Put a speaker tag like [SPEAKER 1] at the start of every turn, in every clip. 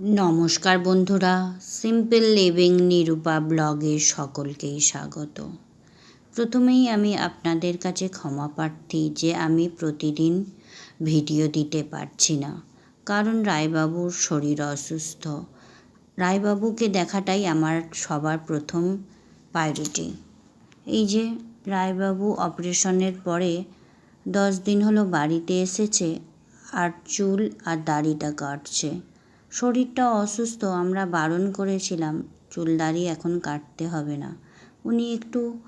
[SPEAKER 1] নমস্কার বন্ধুরা simple living Nirupa ব্লগে সকলকেই স্বাগত। প্রথমেই আমি আপনাদের কাছে ক্ষমা প্রার্থী যে আমি প্রতিদিন ভিডিও দিতে পারছি না, কারণ রায়বাবুর শরীর অসুস্থ। রায়বাবুকে দেখাটাই আমার সবার প্রথম প্রায়োরিটি এই যে রায়বাবু অপারেশনের পরে দশ দিন হলো বাড়িতে এসেছে, আর চুল আর দাড়িটা কাটছে। শরীরটা অসুস্থ, আমরা বারণ করেছিলাম, চুল দাড়ি এখন কাটতে হবে না। উনি একটু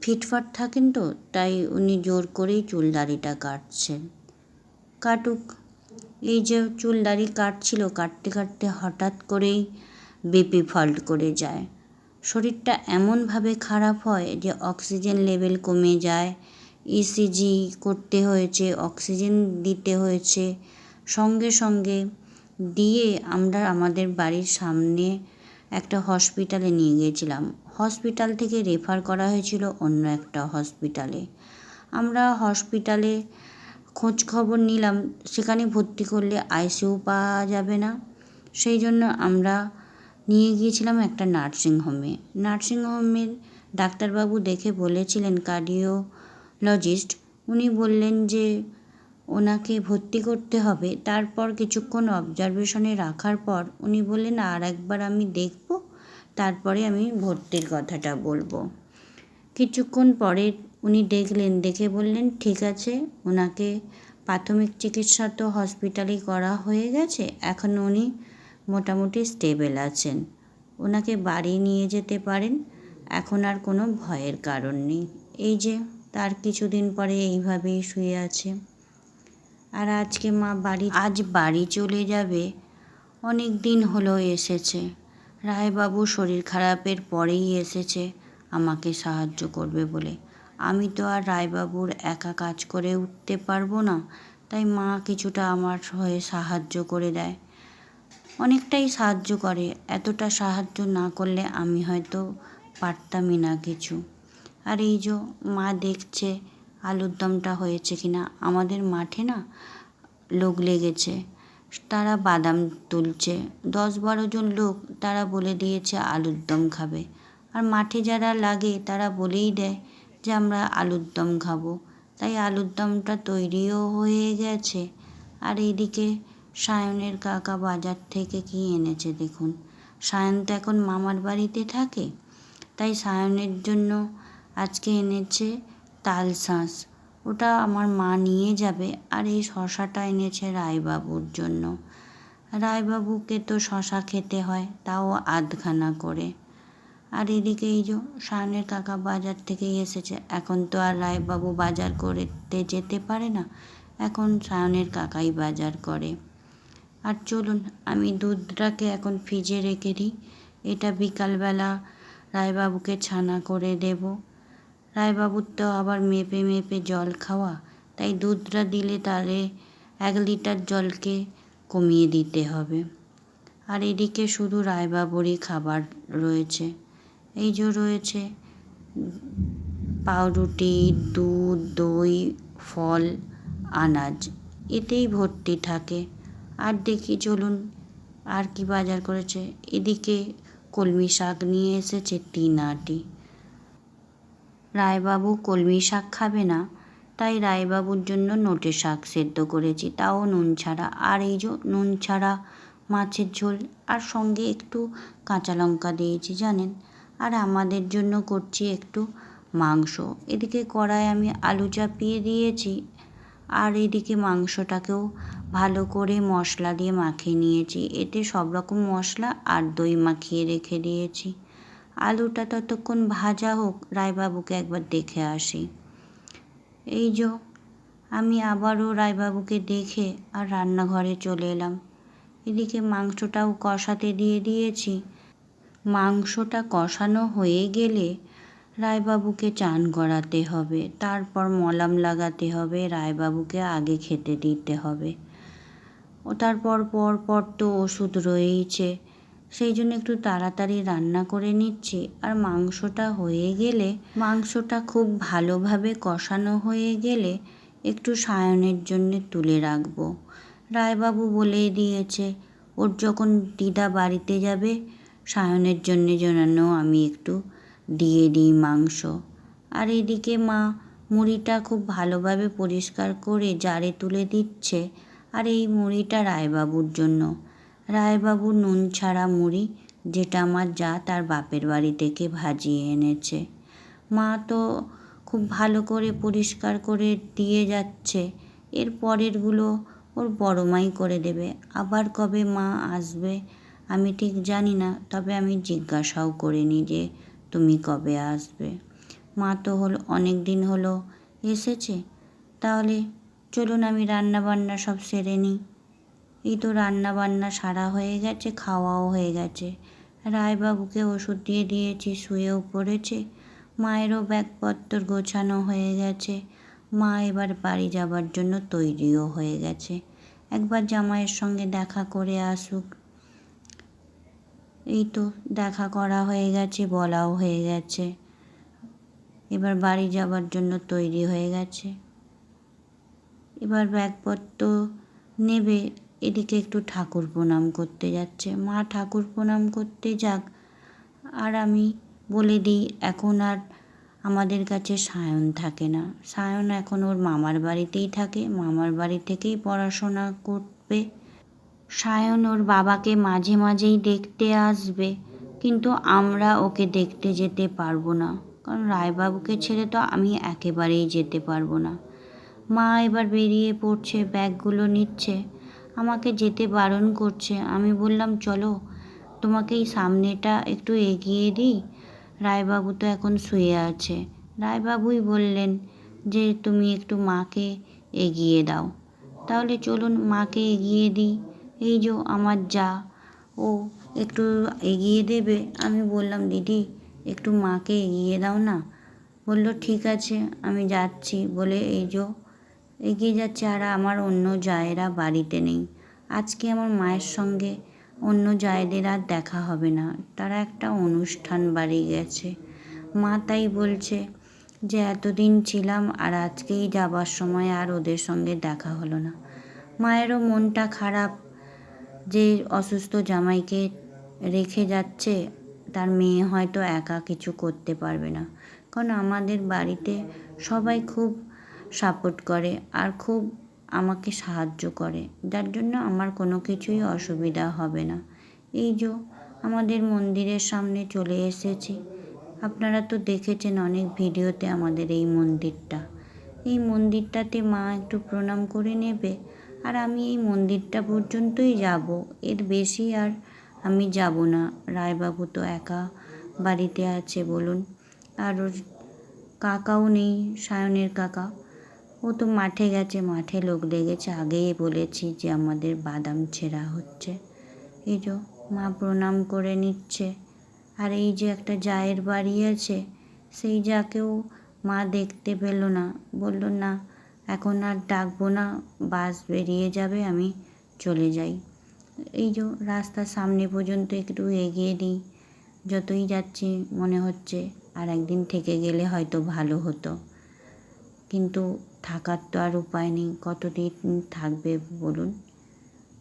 [SPEAKER 1] ফিটফাট থাকেন তো, তাই উনি জোর করেই চুল দাড়িটা কাটছেন। কাটুক। এই যে চুল দাড়ি কাটছিল, কাটতে কাটতে হঠাৎ করেই বিপি ফল্ট করে যায়। শরীরটা এমনভাবে খারাপ হয় যে অক্সিজেন লেভেল কমে যায় ইসিজি করতে হয়েছে, অক্সিজেন দিতে হয়েছে। সঙ্গে সঙ্গে দিয়ে আমরা আমাদের বাড়ির সামনে একটা হসপিটালে নিয়ে গিয়েছিলাম। হসপিটাল থেকে রেফার করা হয়েছিল অন্য একটা হসপিটালে আমরা হসপিটালে খোঁজ খবর নিলাম, সেখানে ভর্তি করলে আইসিইউ পাওয়া যাবে না। সেই জন্য আমরা নিয়ে গিয়েছিলাম একটা নার্সিংহোমে নার্সিংহোমের ডাক্তারবাবু দেখে বলেছিলেন কার্ডিওলজিস্ট উনি বললেন যে ওনাকে ভর্তি করতে হবে। তারপর কিছুক্ষণ অবজারভেশনে রাখার পর উনি বললেন আর একবার আমি দেখব, তারপরে আমি ভর্তির কথাটা বলব। কিছুক্ষণ পরে উনি দেখলেন, দেখে বললেন, ঠিক আছে, ওনাকে প্রাথমিক চিকিৎসা তো হসপিটালেই করা হয়ে গেছে, এখন উনি মোটামুটি স্টেবেল আছেন। ওনাকে বাড়ি নিয়ে যেতে পারেন, এখন আর কোনো ভয়ের কারণ নেই। এই যে, তার কিছুদিন পরে এইভাবেই শুয়ে আছে। আর আজকে মা বাড়ি আজ বাড়ি চলে যাবে। অনেক দিন হলো এসেছে। রায়বাবু শরীর খারাপের পরেই এসেছে। আমাকে সাহায্য করবে বলে। আমি তো আর রায়বাবুর একা কাজ করে উঠতে পারব না, তাই মা কিছুটা আমার হয়ে সাহায্য করে দেয়। অনেকটাই সাহায্য করে। এতটা সাহায্য না করলে আমি হয়তো পারতামই না কিছু। আর এই যে মা দেখছে আলুর দমটা হয়েছে কিনা আমাদের মাঠে না লোক লেগেছে। তারা বাদাম তুলছে। দশ বারো জন লোক তারা বলে দিয়েছে আলুর দম খাবে। আর মাঠে যারা লাগে তারা বলেই দেয় যে আমরা আলুর দম খাব। তাই আলুর দমটা তৈরিও হয়ে গেছে। আর এইদিকে সায়নের কাকা বাজার থেকে কি এনেছে দেখুন। সায়ন তো এখন মামার বাড়িতে থাকে। তাই সায়নের জন্য আজকে এনেছে তাল শাঁস। ওটা আমার মা নিয়ে যাবে। আর এই শশাটা এনেছে রায়বাবুর জন্য। রায়বাবুকে তো শশা খেতে হয়, তাও আধখানা করে। আর এদিকে এই যে সায়নের কাকা বাজার থেকে এসেছে। এখন তো আর রায়বাবু বাজার করতে যেতে পারে না। এখন সায়নের কাকাই বাজার করে। আর চলুন, আমি দুধটাকে এখন ফ্রিজে রেখে দিই। এটা বিকালবেলা রায়বাবুকে ছানা করে দেবো। রায়বাবুর তো আবার মেপে মেপে জল খাওয়া। তাই দুধটা দিলে তারে এক লিটার জলকে কমিয়ে দিতে হবে। আর এদিকে শুধু রায়বাবুরই খাবার রয়েছে। এই যে রয়েছে পাউরুটি, দুধ, দই, ফল, আনাজ, এতেই ভর্তি থাকে। আর দেখি চলুন আর কি বাজার করেছে। এদিকে কলমি শাক নিয়ে এসেছে তিন আটি রায়বাবু কলমি শাক খাবে না। তাই রায়বাবুর জন্য নোটে শাক সেদ্ধ করেছি। তাও নুন ছাড়া। আর এই যে নুন ছাড়া মাছের ঝোল, আর সঙ্গে একটু কাঁচা লঙ্কা দিয়েছি, জানেন? আর আমাদের জন্য করছি একটু মাংস। এদিকে কড়ায় আমি আলু চাপিয়ে দিয়েছি, আর এদিকে মাংসটাকেও ভালো করে মশলা দিয়ে মাখিয়ে নিয়েছি। এতে সব রকম মশলা আর দই মাখিয়ে রেখে দিয়েছি। আলুটা ততক্ষণ ভাজা হোক, রায়বাবুকে একবার দেখে আসি। এই যে, আমি আবারও রায়বাবুকে দেখে আর রান্নাঘরে চলে এলাম। এদিকে মাংসটাও কষাতে দিয়ে দিয়েছি। মাংসটা কষানো হয়ে গেলে রায়বাবুকে চান করাতে হবে, তারপর মলাম লাগাতে হবে, রায়বাবুকে আগে খেতে দিতে হবে। ও তারপর পর পর তো ওষুধ রয়েইছে। সেই জন্য একটু তাড়াতাড়ি রান্না করে নিচ্ছি। আর মাংসটা হয়ে গেলে, মাংসটা খুব ভালোভাবে কষানো হয়ে গেলে একটু সায়নের জন্যে তুলে রাখব। রায়বাবু বলেই দিয়েছে, ওর যখন দিদা বাড়িতে যাবে, সায়নের জন্যে জন্য আমি একটু দিয়ে দিই মাংস। আর এদিকে মা মুড়িটা খুব ভালোভাবে পরিষ্কার করে জারে তুলে দিচ্ছে, আর এই মুড়িটা রায়বাবুর জন্য। রায়বাবু নুন ছাড়া মুড়ি, যেটা আমার যা তার বাপের বাড়ি থেকে ভাজিয়ে এনেছে। মা তো খুব ভালো করে পরিষ্কার করে দিয়ে যাচ্ছে। এর পরেরগুলো ওর বড় মাই করে দেবে। আবার কবে মা আসবে, আমি ঠিক জানি না, তবে আমি জিজ্ঞাসাও করিনি যে তুমি কবে আসবে। মা তো হলো, অনেক দিন হলো এসেছে। তাহলে চলুন আমি রান্না বান্না সব সেরে নিই। এই তো রান্না বান্না সারা হয়ে গেছে, খাওয়াও হয়ে গেছে। রায়বাবুকে ওষুধ দিয়ে দিয়েছি, শুয়েও পড়েছে। মায়েরও ব্যাগপত্র গোছানো হয়ে গেছে। মা এবার বাড়ি যাবার জন্য তৈরিও হয়ে গেছে। একবার জামাইয়ের সঙ্গে দেখা করে আসুক। এই তো দেখা করা হয়ে গেছে, বলাও হয়ে গেছে। এবার বাড়ি যাবার জন্য তৈরি হয়ে গেছে। এবার ব্যাগপত্র নেবে এদিকে একটু ঠাকুর প্রণাম করতে যাচ্ছে। মা ঠাকুর প্রণাম করতে যাক। আর আমি বলে দিই, এখন আর আমাদের কাছে সায়ন থাকে না। সায়ন এখন ওর মামার বাড়িতেই থাকে। মামার বাড়ি থেকেই পড়াশোনা করবে। সায়ন ওর বাবাকে মাঝে মাঝেই দেখতে আসবে। কিন্তু আমরা ওকে দেখতে যেতে পারব না। কারণ রায়বাবুকে ছেড়ে তো আমি একেবারেই যেতে পারব না। মা এবার বেরিয়ে পড়ছে, ব্যাগগুলো নিচ্ছে। আমাকে যেতে বারণ করছে। আমি বললাম, চলো, তোমাকে এই সামনেটা একটু এগিয়ে দিই। রায়বাবু তো এখন শুয়ে আছে। রায়বাবুই বললেন যে, তুমি একটু মাকে এগিয়ে দাও। তাহলে চলুন, মাকে এগিয়ে দিই। এই যে, আমার যা, ও একটু এগিয়ে দেবে? আমি বললাম, দিদি, একটু মাকে এগিয়ে দাও না। বলল, ঠিক আছে, আমি যাচ্ছি। বলে, এই যে এগিয়ে যাচ্ছে আর আমার অন্য জায়েরা বাড়িতে নেই। আজকে আমার মায়ের সঙ্গে অন্য জায়েদের আর দেখা হবে না। তারা একটা অনুষ্ঠান বাড়ি গেছে। মা তাই বলছে যে, এতদিন ছিলাম আর আজকেই যাবার সময় আর ওদের সঙ্গে দেখা হলো না। মায়েরও মনটা খারাপ যে, অসুস্থ জামাইকে রেখে যাচ্ছে, তার মেয়ে হয়তো একা কিছু করতে পারবে না। কারণ আমাদের বাড়িতে সবাই খুব সাপোর্ট করে আর খুব আমাকে সাহায্য করে। যার জন্য আমার কোনো কিছুই অসুবিধা হবে না। এই যে আমাদের মন্দিরের সামনে চলে এসেছি। আপনারা তো দেখেছেন অনেক ভিডিওতে আমাদের এই মন্দিরটা। এই মন্দিরটাতে মা একটু প্রণাম করে নেবে আর আমি এই মন্দিরটা পর্যন্তই যাব। এর বেশি আর আমি যাব না। রায়বাবু তো একা বাড়িতে আছে বলুন। আর কাকাও নেই, সায়নের কাকা। ও তো মাঠে গেছে, মাঠে লোক লেগেছে আগেই বলেছি যে আমাদের বাদাম ছেঁড়া হচ্ছে। এই যে মা প্রণাম করে নিচ্ছে। আর এই যে একটা জায়ের বাড়ি আছে, সেই যাকেও মা দেখতে পেল না। বলল, না, এখন আর ডাকবো না, বাস বেরিয়ে যাবে, আমি চলে যাই। এই যে রাস্তার সামনে পর্যন্ত একটু এগিয়ে দিই। যতই যাচ্ছি, মনে হচ্ছে আর একদিন থেকে গেলে হয়তো ভালো হতো। কিন্তু থাকার তো আর উপায় নেই, কতদিন থাকবে বলুন?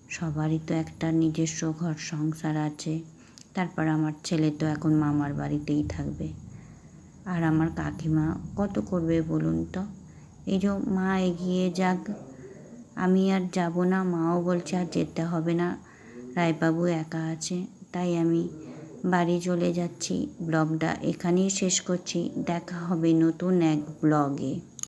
[SPEAKER 1] সবারই তো একটা নিজস্ব ঘর সংসার আছে, তারপর আমার ছেলে তো এখন মামার বাড়িতেই থাকবে। আর আমার কাকিমা কত করবে বলুন তো? এই যে মা এগিয়ে যাক, আমি আর যাব না, মাও বলছে আর যেতে হবে না, রায়বাবু একা আছে, তাই আমি বাড়ি চলে যাচ্ছি, ব্লগটা এখানেই শেষ করছি, দেখা হবে নতুন এক ব্লগে।